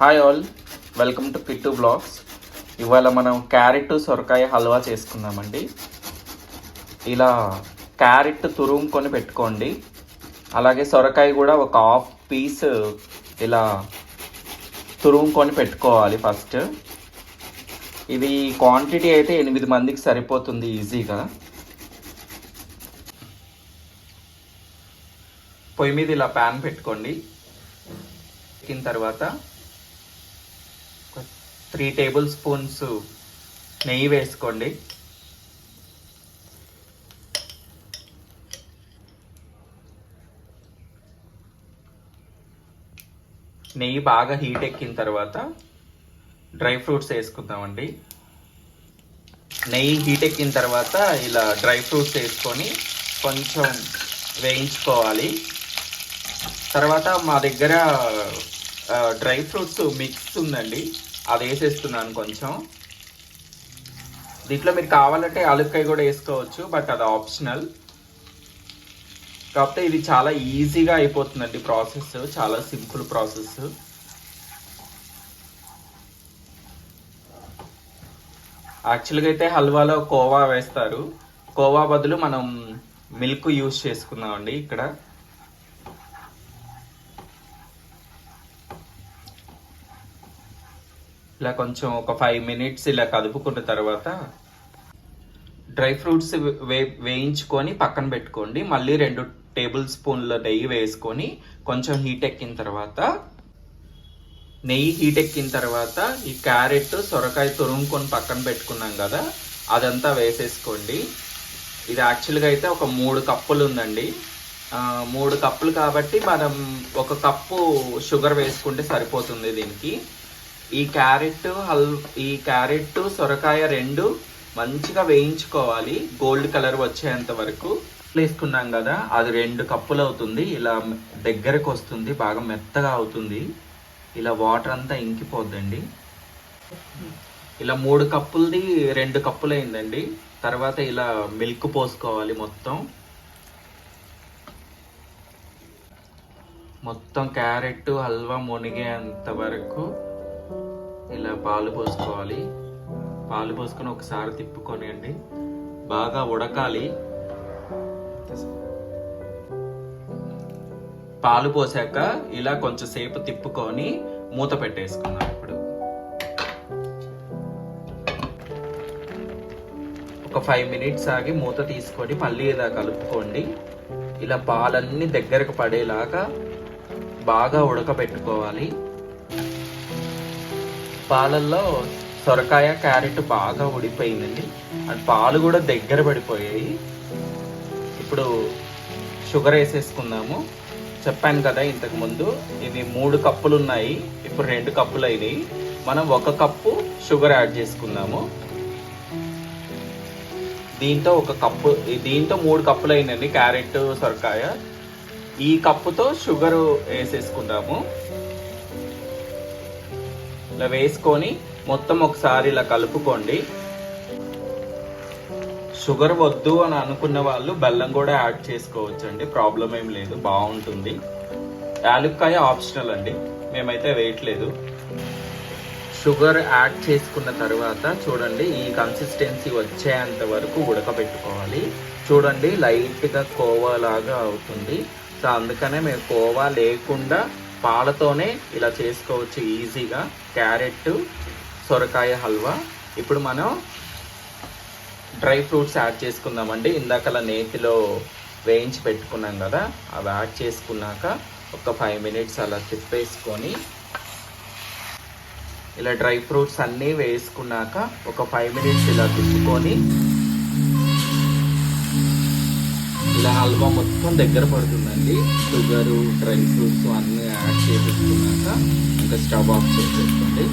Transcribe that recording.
Hi all welcome to Pittu blogs ఇవాళ మనం carrot సొరకాయ హల్వా చేసుకుందామండి. ఇలా క్యారెట్ తురుముకొని పెట్టుకోండి. అలాగే సొరకాయ కూడా ఒక హాఫ్ పీస్ ఇలా తురుముకొని పెట్టుకోవాలి ఫస్ట్. ఇది క్వాంటిటీ అయితే ఎనిమిది మందికి సరిపోతుంది ఈజీగా. పొయ్యి మీద ఇలా ప్యాన్ పెట్టుకోండి. ఎక్కిన తర్వాత త్రీ టేబుల్ స్పూన్స్ నెయ్యి వేసుకోండి. నెయ్యి బాగా హీట్ ఎక్కిన తర్వాత డ్రై ఫ్రూట్స్ వేసుకుందామండి. నెయ్యి హీట్ ఎక్కిన తర్వాత ఇలా డ్రై ఫ్రూట్స్ వేసుకొని కొంచెం వేయించుకోవాలి. తర్వాత మా దగ్గర డ్రై ఫ్రూట్స్ మిక్స్ ఉందండి. అది వేసేస్తున్నాను కొంచెం. దీంట్లో మీరు కావాలంటే ఆలుక్కాయ కూడా వేసుకోవచ్చు బట్ అది ఆప్షనల్. కాకపోతే ఇది చాలా ఈజీగా అయిపోతుందండి ప్రాసెస్ చాలా సింపుల్ ప్రాసెస్. యాక్చువల్గా అయితే హల్వాలో కోవా వేస్తారు. కోవా బదులు మనం మిల్క్ యూస్ చేసుకుందామండి ఇక్కడ. ఇలా కొంచెం ఒక ఫైవ్ మినిట్స్ ఇలా కదుపుకున్న తర్వాత డ్రై ఫ్రూట్స్ వే వేయించుకొని పక్కన పెట్టుకోండి. మళ్ళీ రెండు టేబుల్ స్పూన్ల నెయ్యి వేసుకొని కొంచెం హీట్ ఎక్కిన తర్వాత నెయ్యి హీట్ ఎక్కిన తర్వాత ఈ క్యారెట్ సొరకాయ తురుముకొని పక్కన పెట్టుకున్నాం కదా అదంతా వేసేసుకోండి. ఇది యాక్చువల్గా అయితే ఒక మూడు కప్పులు ఉందండి. మూడు కప్పులు కాబట్టి మనం ఒక కప్పు షుగర్ వేసుకుంటే సరిపోతుంది దీనికి. ఈ క్యారెట్ హల్ ఈ క్యారెట్ సొరకాయ రెండు మంచిగా వేయించుకోవాలి. గోల్డ్ కలర్ వచ్చేంత వరకు వేసుకున్నాం కదా అది రెండు కప్పులు అవుతుంది. ఇలా దగ్గరకు వస్తుంది బాగా మెత్తగా అవుతుంది. ఇలా వాటర్ అంతా ఇంకిపోద్దండి. ఇలా మూడు కప్పులది రెండు కప్పులు అయిందండి తర్వాత ఇలా మిల్క్ పోసుకోవాలి మొత్తం. మొత్తం క్యారెట్ హల్వా మునిగేంత వరకు ఇలా పాలు పోసుకోవాలి. పాలు పోసుకొని ఒకసారి తిప్పుకొనియండి. బాగా ఉడకాలి. పాలు పోసాక ఇలా కొంచెం సేపు తిప్పుకొని మూత పెట్టేసుకున్నాం ఇప్పుడు. ఒక ఫైవ్ మినిట్స్ ఆగి మూత తీసుకొని మళ్ళీ ఇలా కలుపుకోండి. ఇలా పాలన్నీ దగ్గరకు పడేలాగా బాగా ఉడకబెట్టుకోవాలి. పాలల్లో సొరకాయ క్యారెట్ బాగా ఉడిపోయిందండి అండ్ పాలు కూడా దగ్గర పడిపోయాయి. ఇప్పుడు షుగర్ వేసేసుకుందాము. చెప్పాను కదా ఇంతకు ముందు ఇవి మూడు కప్పులు ఉన్నాయి ఇప్పుడు రెండు కప్పులు అయినాయి. మనం ఒక కప్పు షుగర్ యాడ్ చేసుకుందాము. దీంతో ఒక కప్పు దీంతో మూడు కప్పులు అయినండి క్యారెట్ సొరకాయ. ఈ కప్పుతో షుగర్ వేసేసుకుందాము. ఇలా వేసుకొని మొత్తం ఒకసారి ఇలా కలుపుకోండి. షుగర్ వద్దు అని అనుకున్న వాళ్ళు బెల్లం కూడా యాడ్ చేసుకోవచ్చు అండి ప్రాబ్లం ఏం లేదు బాగుంటుంది. యాలుక్కాయ ఆప్షనల్ అండి. మేమైతే వేయట్లేదు. షుగర్ యాడ్ చేసుకున్న తర్వాత చూడండి ఈ కన్సిస్టెన్సీ వచ్చేంత వరకు ఉడకబెట్టుకోవాలి. చూడండి లైట్గా కోవా లాగా అవుతుంది. సో అందుకనే మేము కోవా లేకుండా పాలతోనే ఇలా చేసుకోవచ్చు ఈజీగా. క్యారెట్ సొరకాయ హల్వా. ఇప్పుడు మనం డ్రై ఫ్రూట్స్ యాడ్ చేసుకుందామండి. ఇందాకలా నేతిలో వేయించి పెట్టుకున్నాం కదా అవి యాడ్ చేసుకున్నాక ఒక ఫైవ్ మినిట్స్ అలా తిప్పేసుకొని ఇలా డ్రై ఫ్రూట్స్ అన్నీ వేసుకున్నాక ఒక ఫైవ్ మినిట్స్ ఇలా తిప్పుకొని ఇలా హల్వా మొత్తం దగ్గర పడుతుందండి. షుగరు డ్రై ఫ్రూట్స్ అన్నీ యాడ్ చేసేసుకున్నాక ఇంకా స్టవ్ ఆఫ్ చేసేసుకోండి.